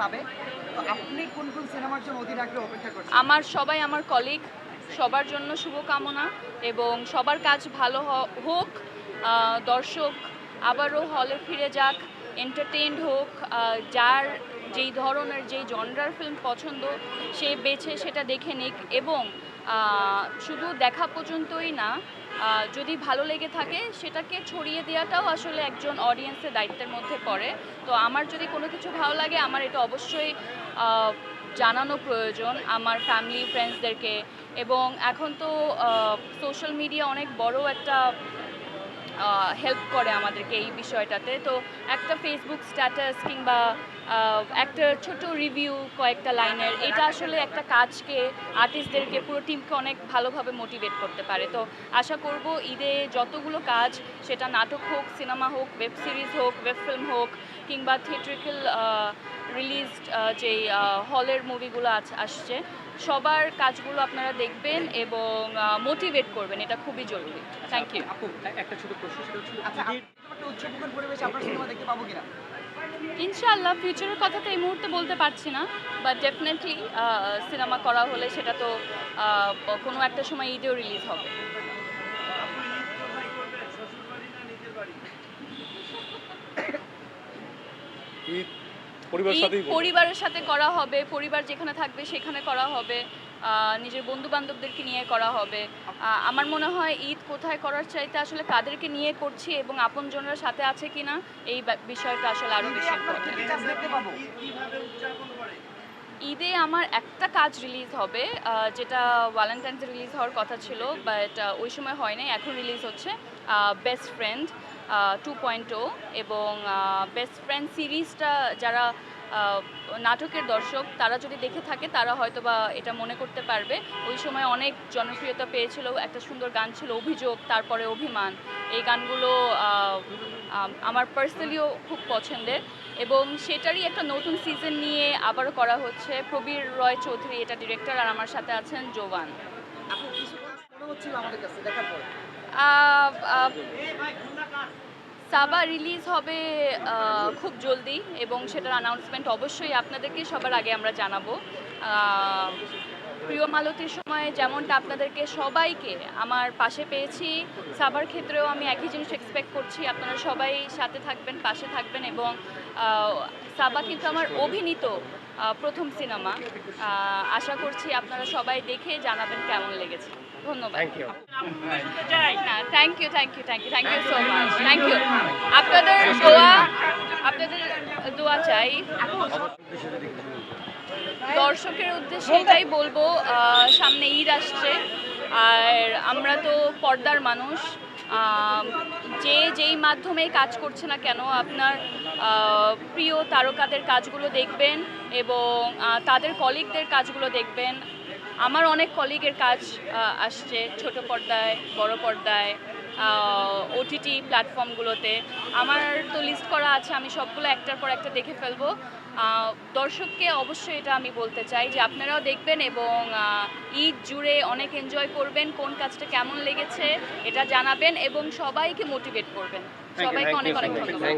পাবে। আপনি কোন কোন সিনেমার জন্য অধীর অপেক্ষা করছেন? আমার সবাই আমার কলিগ সবার জন্য শুভকামনা এবং সবার কাজ ভালো হোক দর্শক আবারও হলে ফিরে যাক এন্টারটেইনড হোক যার যেই ধরনের যেই জনরার ফিল্ম পছন্দ, সে বেছে সেটা দেখে নিক এবং শুধু দেখা পর্যন্তই না যদি ভালো লেগে থাকে সেটাকে ছড়িয়ে দেওয়াটাও আসলে একজন অডিয়েন্সের দায়িত্বের মধ্যে পড়ে। তো আমার যদি কোনো কিছু ভালো লাগে, আমার এটা অবশ্যই জানানো প্রয়োজন আমার ফ্যামিলি ফ্রেন্ডসদেরকে এবং এখন তো সোশ্যাল মিডিয়া অনেক বড় একটা হেল্প করে আমাদেরকে এই বিষয়টাতে। তো একটা ফেসবুক স্ট্যাটাস কিংবা একটা ছোট রিভিউ কয়েকটা লাইনের এটা আসলে একটা কাজকে আর্টিস্টদেরকে পুরো টিমকে অনেক ভালোভাবে মোটিভেট করতে পারে। তো আশা করব ঈদে যতগুলো কাজ, সেটা নাটক হোক সিনেমা হোক ওয়েব সিরিজ হোক ওয়েব ফিল্ম হোক, কিংবা থিয়েট্রিক্যাল রিলিজড যেই হলের মুভিগুলো আসছে, সবার কাজগুলো আপনারা দেখবেন এবং মোটিভেট করবেন। এটা খুবই জরুরি। থ্যাংক ইউ একটা ছোট আচ্ছা ঈদের আপনার একটা উৎসবমুখর পরিবেশে আপনার সিনেমা দেখতে পাবো কিনা? ইনশাআল্লাহ ফিউচারের কথা তো এই মুহূর্তে বলতে পারছি না বাট ডেফিনেটলি সিনেমা করা হলে সেটা তো কোনো একটা সময় ঈদেও রিলিজ হবে। ঈদ পরিবারের সাথে করা হবে পরিবার যেখানে থাকবে সেখানে করা হবে। নিজের বন্ধু বান্ধবদেরকে নিয়ে করা হবে। আমার মনে হয় ঈদ কোথায় করার চাইতে আসলে কাদেরকে নিয়ে করছি এবং আপনজনরা সাথে আছে কিনা এই বিষয়টা আসলে আরও বেশি কাজ দেখতে পাবো? ঈদে আমার একটা কাজ রিলিজ হবে যেটা ভ্যালেন্টাইন্স রিলিজ হওয়ার কথা ছিল বাট ওই সময় হয়নি এখন রিলিজ হচ্ছে বেস্ট ফ্রেন্ড টু পয়েন্ট এবং বেস্ট ফ্রেন্ড সিরিজটা যারা নাটকের দর্শক তারা যদি দেখে থাকে তারা হয়তো বা এটা মনে করতে পারবে। ওই সময় অনেক জনপ্রিয়তা পেয়েছিল একটা সুন্দর গান ছিল অভিযোগ তারপরে অভিমান এই গানগুলো আমার পার্সোনালিও খুব পছন্দের। এবং সেটারই একটা নতুন সিজন নিয়ে আবারও করা হচ্ছে। প্রবীর রয় চৌধুরী এটা ডিরেক্টর আর আমার সাথে আছেন জোবান। আমাদের কাছে দেখার পর? সাবা রিলিজ হবে খুব জলদি এবং সেটার অ্যানাউন্সমেন্ট অবশ্যই আপনাদেরকে সবার আগে আমরা জানাব। প্রিয় মালতীর সময় যেমনটা আপনাদেরকে সবাইকে আমার পাশে পেয়েছি, সাবার ক্ষেত্রেও আমি একই জিনিস এক্সপেক্ট করছি, আপনারা সবাই সাথে থাকবেন, পাশে থাকবেন এবং সাবা কিন্তু আমার অভিনীত প্রথম সিনেমা। আশা করছি আপনারা সবাই দেখে জানাবেন কেমন লেগেছে। ধন্যবাদ। হ্যাঁ thank you thank you thank you thank you so much thank you আপনাদের দোয়া আপনাদের দোয়া চাই। দর্শকের উদ্দেশ্যে এটাই বলব সামনে ঈদ আসছে আর আমরা তো পর্দার মানুষ যে যেই মাধ্যমে কাজ করছে না কেন আপনার প্রিয় তারকাদের কাজগুলো দেখবেন এবং তাদের কলিগদের কাজগুলো দেখবেন। আমার অনেক কলিগের কাজ আসছে ছোট পর্দায় বড় পর্দায় ওটিটি প্ল্যাটফর্মগুলোতে আমার তো লিস্ট করা আছে আমি সবগুলো একটার পর একটা দেখে ফেলব। দর্শককে অবশ্যই এটা আমি বলতে চাই যে আপনারাও দেখবেন এবং ঈদ জুড়ে অনেক এনজয় করবেন কোন কাজটা কেমন লেগেছে এটা জানাবেন এবং সবাইকে মোটিভেট করবেন। সবাইকে অনেক অনেক ধন্যবাদ।